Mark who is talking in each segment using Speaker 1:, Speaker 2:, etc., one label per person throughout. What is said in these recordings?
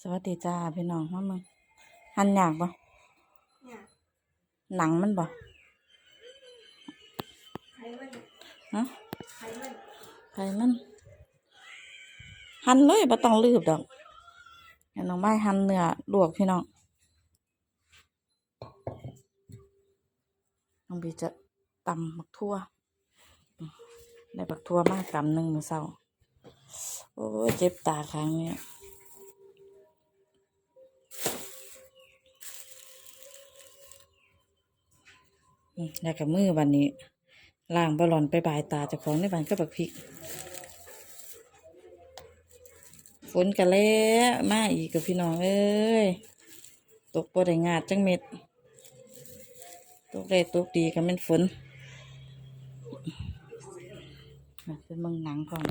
Speaker 1: สวัสดีจ้าพี่น้องมามึงหันยากบ่
Speaker 2: เนี่ย
Speaker 1: หนังมันบ่
Speaker 2: ไขมัน
Speaker 1: ฮะ
Speaker 2: ไขมัน
Speaker 1: ไผมันหันเลยบ่ต้องลืบดอกให้น้องไม้หั่นเนื้อลวกพี่น้องน้องบีจะตำบักทั่วอืมได้บักทั่วมากกำหนึ่งมื้อเช้าโอ้ยเจ็บตาข้างนี้ แล้วกับมือวันนี้ล้างบอลลอนไปบายตาเจ้าของในบ้านก็บักพริกฝนกันแล้วมาอีกกับพี่น้องเอ้ยตกบ่ได้งาดจังเม็ดตกได้ตกดีก็เป็นฝนเป็นเมืองหนังก่อน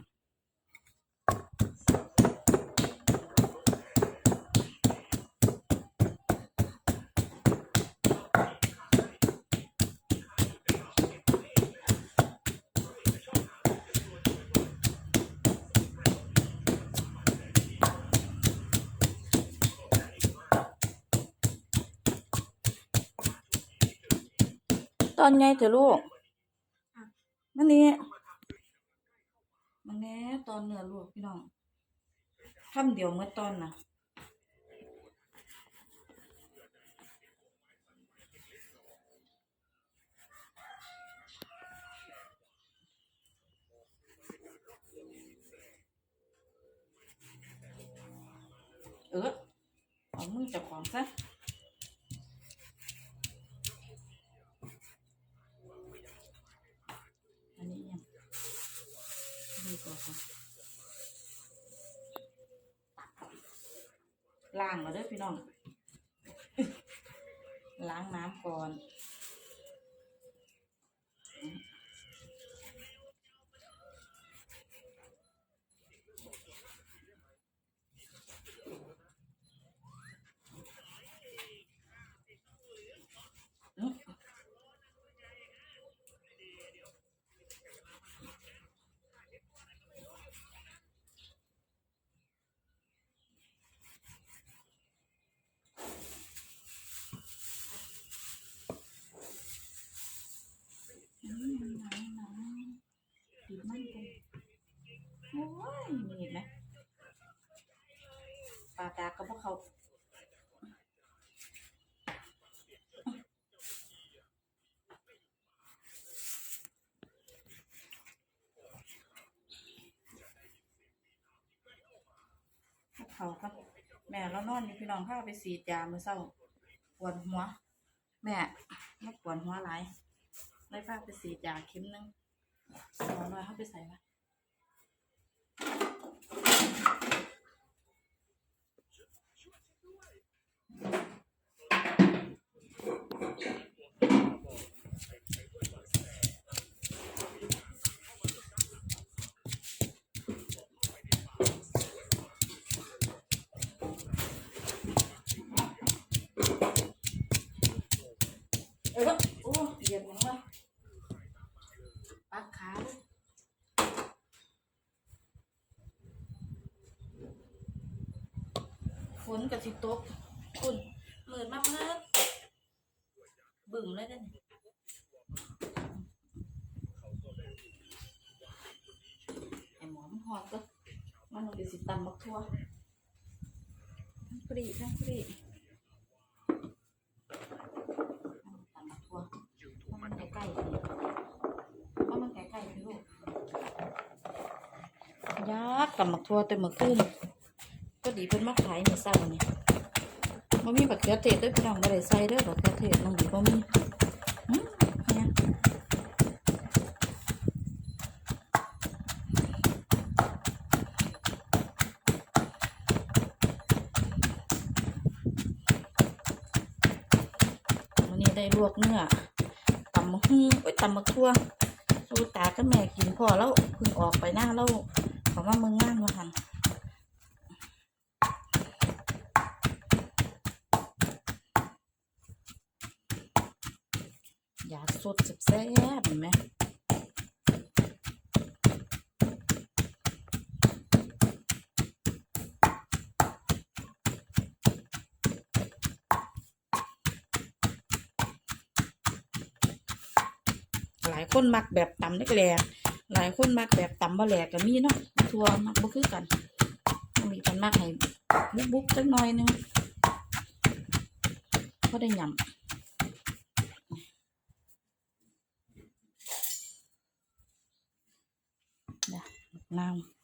Speaker 1: ต อนไงเถอะลูกมันนี้มันแน่ตอนเนื้อลูกพี่น้องคำเดียวเมื่อตอนน่ะเออเอามือจับของซะ อันนี้ยังดูก่อนค่ะ ล้างมาเด้อพี่น้อง ล้างน้ำก่อน อืม อืมหนังหนังติดมันกันโอ้ยมีอีกไหมปลาดาก็พวกเขาพวก เขาครับ แม่เรานอนอยู่พี่น้องพาไปสีดยามือเศร้าปวดหัว แม่ไม่ปวดหัวหลายเลยพาไปสีดยาเข็มหนึงหมอน้อยเข้าไปใส่ปะเออโอ้เหยียบยังวะปักขาเลยฝน กับสิตกคุณเหมือนมากเลยบึ่มเลยเด้อนี่ไอหมอมันหอนก็มันลงไปสิตำบักทั่วทั้งปรีทั้งปรีตำบักทั่วเพราะมันใกล้ๆนี่เพราะมันใกล้ๆพี่ลูกยากตำบักทั่วแต่เมื่อคืนก็ ดีเพิ่นมาขายมื้อเช้านี่บ่มีบักเขือเทศด้วยพี่น้องบ่ได้ใส่เด้อบักเขือเทศน้องดีบ่มีนี่วันนี้ได้ลวกเนื้อตำมะฮุ่งไว้ยตำมะทั่วลูตากับแม่กินพอแล้วพิ่งออกไปหน้าแล้วเขามาเมืองงานมาหัน สดแซ่บเห็นไหมหลายคนมักแบบตำเล็แหลกหลายคนมักแบบตำบะแหลกก็มีเนาะทัวมักบ่คือกันมีกันมากให้บุ๊บๆจักหน่อยนึงก็ได้ยำ ดี๋ยวน้ำ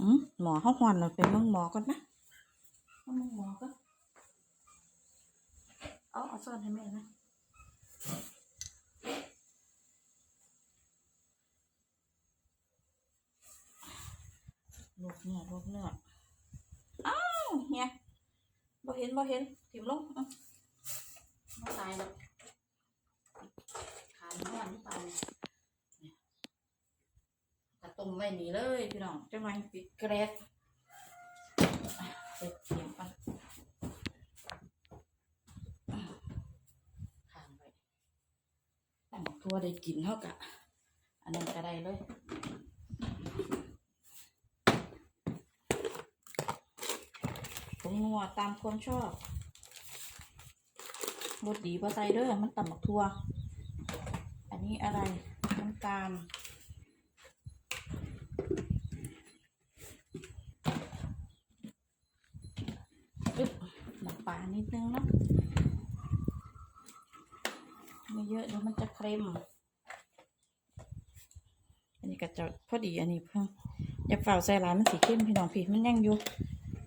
Speaker 1: อืมหมอเขาหอนเราเป็นเมืองหมอก่อนนะเอาเมืองหมอก่อนเอาเอาซ่อนให้แม่นะลูกเนื้อลูกเนื้ออ้าว เฮียบ่เห็นบ่เห็นถิ่มลงอะมาตายแล้วขาหอนนี่ไปเนี่ยกระตุ่มไว้นี่เลยพี่น้องจะมาปิดเกรดเปิดเสียงกันข้างไว้ตั้งทั่วได้กินเท่ากับอันนั้นก็ได้เลยผง นัวตามความชอบรสดีปะไตเด้อมันต่ำบักทั่วอันนี้อะไรน้ำตาลอึ๊บน้ำปลานิดนึงเนาะไม่เยอะเดี๋ยวมันจะเค็มอันนี้ก็จะพอดีอันนี้เพิ่งอย่าเฝ้าใส่ร้ายมันสีเข้มพี่น้องพี่มันยังอยู่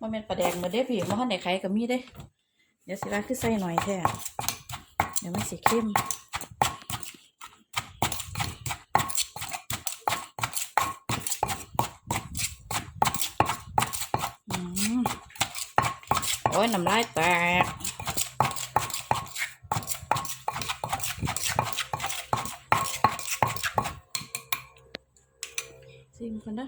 Speaker 1: มันเป็นปลาแดงเหมือนเด้พี่มันข้างในไข่กับมีเด้ เดี๋ยวสิว่าคือใส่หน่อยแท้เดี๋ยวมันสีเข้มอืมโอ้ยน้ำลายแตกซิมกันนะ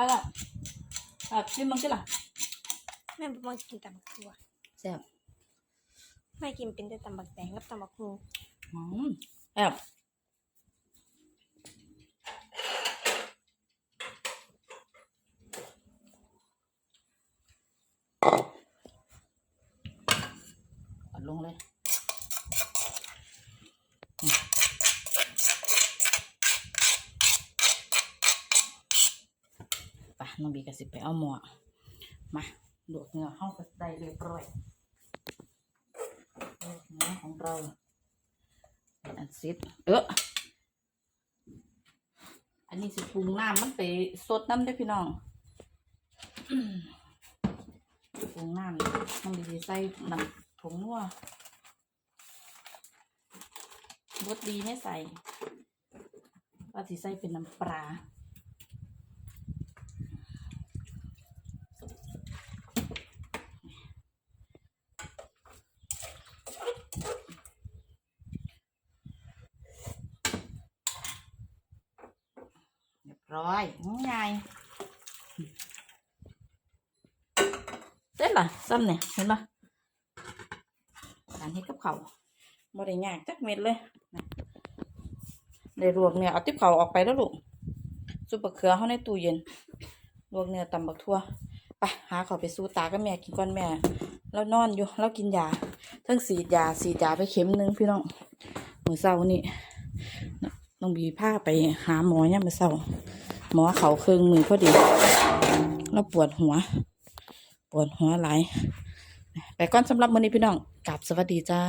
Speaker 1: มไปละแบบซิมมันกันล่ะ
Speaker 2: แม่บอกว่ากินตำบักทั่ว
Speaker 1: แซ่บ
Speaker 2: แม่กินเป็นแต่ตำบักแตงกับตำบักฮู
Speaker 1: อืมแซ่บกดลงเลยอืมไป น้องบีก็สิไปเอาหมวกมาลวกเนื้อห้องก็ได้เรียบร้อยลวกเนื้อของเราเป็นอันซิดเอออันนี้สิปรุงน้ำมันไปสดน้ำได้พี่น้องปรุงน้ำมันดีใส่น้ำผงนัวบดดีไม่ใส่ว่าสิใส่เป็นน้ำปลา รียบร้อยง่ายเสร็จละซ้ำเนี่ยเห็นปะการเฮ็ดกับเขาวบ่ได้ยากจักเม็ดเลยนะได้รวกเนี่ยเอาติ๊บเขาวออกไปแล้วลูกซุปบะเขือเขาในตู้เย็นรวกเนื้อตำบักทั่วไปหาเขาวไปสู้ตากับแม่กินก่อนแม่ แล้วนอนอยู่แล้วกินยาทั้งสีดยาสีดยาไปเข็มหนึงพี่น้องมื้อเช้านี่น้องบีพาไปหาหมอเนี่ยามมื้อเช้า หมอเขาเครื่องมือพอดี แล้วปวดหัว ปวดหัวไหลไปก่อนสำหรับมื้อนี้พี่น้องกลับสวัสดีจ้า